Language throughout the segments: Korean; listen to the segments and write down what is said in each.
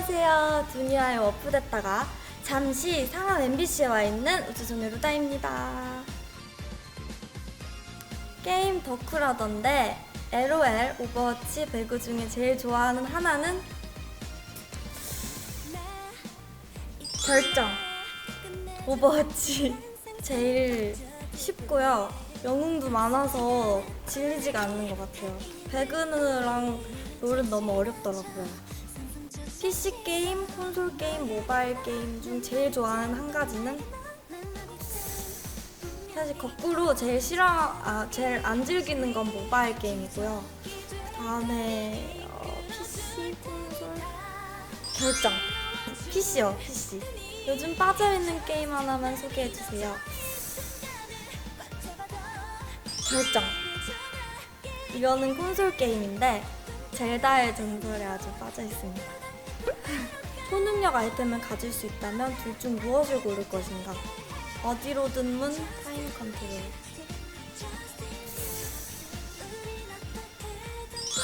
안녕하세요. 두니아의 워프됐다가 잠시 상암 MBC에 와 있는 우주소녀 루다입니다. 게임 덕후라던데 LOL, 오버워치, 배그 중에 제일 좋아하는 하나는 결정. 오버워치 제일 쉽고요. 영웅도 많아서 질리지가 않는 것 같아요. 배그느랑 롤은 너무 어렵더라고요. PC 게임, 콘솔 게임, 모바일 게임 중 제일 좋아하는 한 가지는 사실 거꾸로 제일 싫어, 아 제일 안 즐기는 건 모바일 게임이고요. 다음에 어, PC, 콘솔 결정. PC요, PC. 요즘 빠져 있는 게임 하나만 소개해 주세요. 결정. 이거는 콘솔 게임인데 젤다의 전설에 아주 빠져 있습니다. 초능력 아이템을 가질 수 있다면 둘 중 무엇을 고를 것인가? 어디로든 문 타임 컨트롤.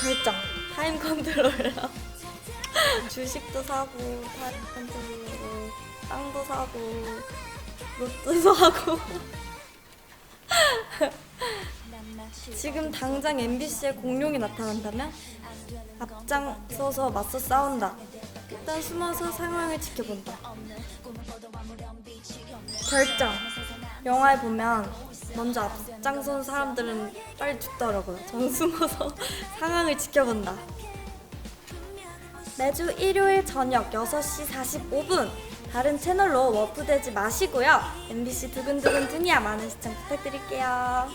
결정. 타임 컨트롤러. 주식도 사고 타임 컨트롤러로 땅도 사고 로또 사고. 지금 당장 MBC에 공룡이 나타난다면 앞장서서 맞서 싸운다. 일단 숨어서 상황을 지켜본다. 결정. 영화에 보면 먼저 앞장선 사람들은 빨리 죽더라고요. 전 숨어서 상황을 지켜본다. 매주 일요일 저녁 6시 45분 다른 채널로 워프되지 마시고요. MBC 두근두근 두니아 많은 시청 부탁드릴게요.